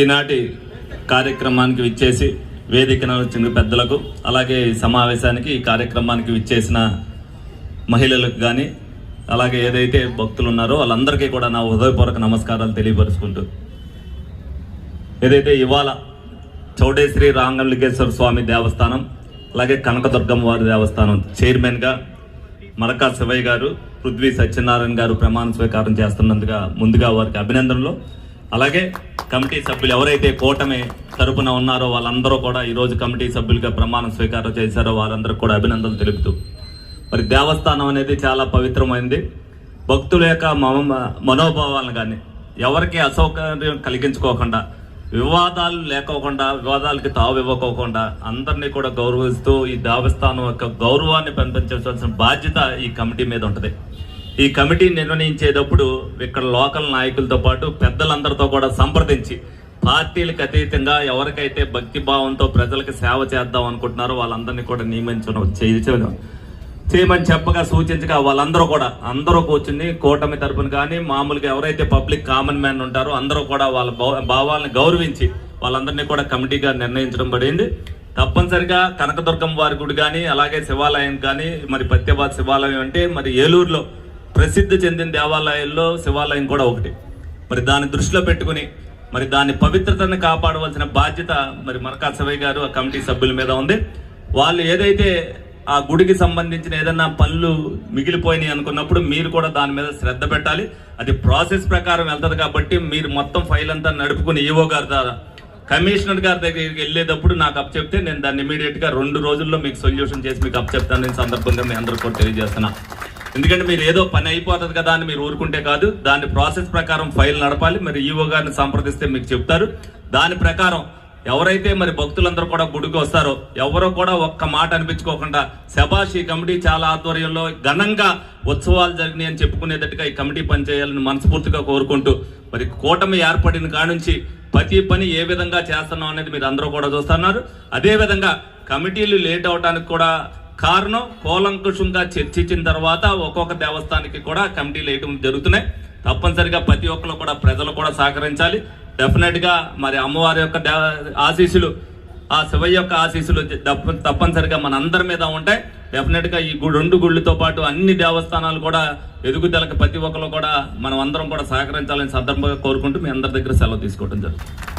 ఈనాటి కార్యక్రమానికి విచ్చేసి వేదికన వచ్చిన పెద్దలకు అలాగే ఈ సమావేశానికి ఈ కార్యక్రమానికి విచ్చేసిన మహిళలకు కానీ అలాగే ఏదైతే భక్తులు ఉన్నారో వాళ్ళందరికీ కూడా నా హృదయపూర్వక నమస్కారాలు తెలియపరుచుకుంటూ. ఏదైతే ఇవాళ చౌడేశ్వరి రాంగలింగేశ్వర స్వామి దేవస్థానం అలాగే కనకదుర్గమ్మ వారి దేవస్థానం చైర్మన్గా మరకా శివయ్య గారు పృథ్వీ సత్యనారాయణ గారు ప్రమాణ స్వీకారం చేస్తున్నందుగా ముందుగా వారికి అభినందనలు. అలాగే కమిటీ సభ్యులు ఎవరైతే కూటమి తరపున ఉన్నారో వాళ్ళందరూ కూడా ఈరోజు కమిటీ సభ్యులుగా ప్రమాణం స్వీకారం చేశారో వారందరికీ కూడా అభినందనలు తెలుపుతూ. మరి దేవస్థానం అనేది చాలా పవిత్రమైంది. భక్తుల యొక్క మనోభావాలను కానీ ఎవరికి అసౌకర్యం కలిగించుకోకుండా వివాదాలు లేకోకుండా వివాదాలకి తావు ఇవ్వకోకుండా అందరినీ కూడా గౌరవిస్తూ ఈ దేవస్థానం యొక్క గౌరవాన్ని పెంపొందించాల్సిన బాధ్యత ఈ కమిటీ మీద ఉంటుంది. ఈ కమిటీ నిర్ణయించేటప్పుడు ఇక్కడ లోకల్ నాయకులతో పాటు పెద్దలందరితో కూడా సంప్రదించి పార్టీలకు అతీతంగా ఎవరికైతే భక్తి భావంతో ప్రజలకు సేవ చేద్దాం అనుకుంటున్నారో వాళ్ళందరినీ కూడా నియమించడం చేయడం చేయమని చెప్పగా సూచించగా వాళ్ళందరూ కూడా అందరూ కూర్చుని కూటమి తరపున కానీ మామూలుగా ఎవరైతే పబ్లిక్ కామన్ మ్యాన్ ఉంటారో అందరూ కూడా వాళ్ళ భావాలను గౌరవించి వాళ్ళందరినీ కూడా కమిటీగా నిర్ణయించడం పడింది. తప్పనిసరిగా కనకదుర్గం వారి గుడి కానీ అలాగే శివాలయం కానీ మరి పత్యబాద్ శివాలయం అంటే మరి ఏలూరులో ప్రసిద్ధి చెందిన దేవాలయాల్లో శివాలయం కూడా ఒకటి. మరి దాన్ని దృష్టిలో పెట్టుకుని మరి దాని పవిత్రతను కాపాడవలసిన బాధ్యత మరి మరకా సవయ్య గారు ఆ కమిటీ సభ్యుల మీద ఉంది. వాళ్ళు ఏదైతే ఆ గుడికి సంబంధించిన ఏదన్నా పనులు మిగిలిపోయినాయి అనుకున్నప్పుడు మీరు కూడా దాని మీద శ్రద్ధ పెట్టాలి. అది ప్రాసెస్ ప్రకారం వెళ్తుంది కాబట్టి మీరు మొత్తం ఫైల్ అంతా నడుపుకుని ఈవో గారి ద్వారా కమిషనర్ గారి దగ్గరికి వెళ్ళేటప్పుడు నాకు అప్ చెప్తే నేను దాన్ని ఇమీడియట్గా రెండు రోజుల్లో మీకు సొల్యూషన్ చేసి మీకు అప్చెప్తాను నేను సందర్భంగా మీ అందరికీ కూడా తెలియజేస్తున్నా. ఎందుకంటే మీరు ఏదో పని అయిపోతుంది కదా అని మీరు ఊరుకుంటే కాదు. దాని ప్రాసెస్ ప్రకారం ఫైల్ నడపాలి. మరి ఈవో గారిని సంప్రదిస్తే మీకు చెప్తారు. దాని ప్రకారం ఎవరైతే మరి భక్తులందరూ కూడా గుడికి వస్తారో ఎవరో కూడా ఒక్క మాట అనిపించుకోకుండా శబాష్ ఈ కమిటీ చాలా ఆధ్వర్యంలో ఘనంగా ఉత్సవాలు జరిగినాయి అని చెప్పుకునేటట్టుగా ఈ కమిటీ పనిచేయాలని మనస్ఫూర్తిగా కోరుకుంటూ మరి కూటమి ఏర్పడిన కానుంచి ప్రతి పని ఏ విధంగా చేస్తున్నాం అనేది మీరు అందరూ కూడా చూస్తున్నారు. అదేవిధంగా కమిటీలు లేట్ అవడానికి కూడా కారణం కూలంకుషంగా చర్చించిన తర్వాత ఒక్కొక్క దేవస్థానానికి కూడా కమిటీలు వేయడం జరుగుతున్నాయి. తప్పనిసరిగా ప్రతి ఒక్కరు కూడా ప్రజలు కూడా సహకరించాలి. డెఫినెట్గా మరి అమ్మవారి యొక్క ఆశీస్సులు ఆ శివయ్య యొక్క ఆశీస్సులు తప్పనిసరిగా మన అందరి మీద ఉంటాయి. డెఫినెట్గా ఈ రెండు గుళ్ళతో పాటు అన్ని దేవస్థానాలు కూడా ఎదుగుదలకు ప్రతి ఒక్కరు కూడా మనం అందరం కూడా సహకరించాలని సందర్భంగా కోరుకుంటూ మీ అందరి దగ్గర సెలవు తీసుకోవడం జరుగుతుంది.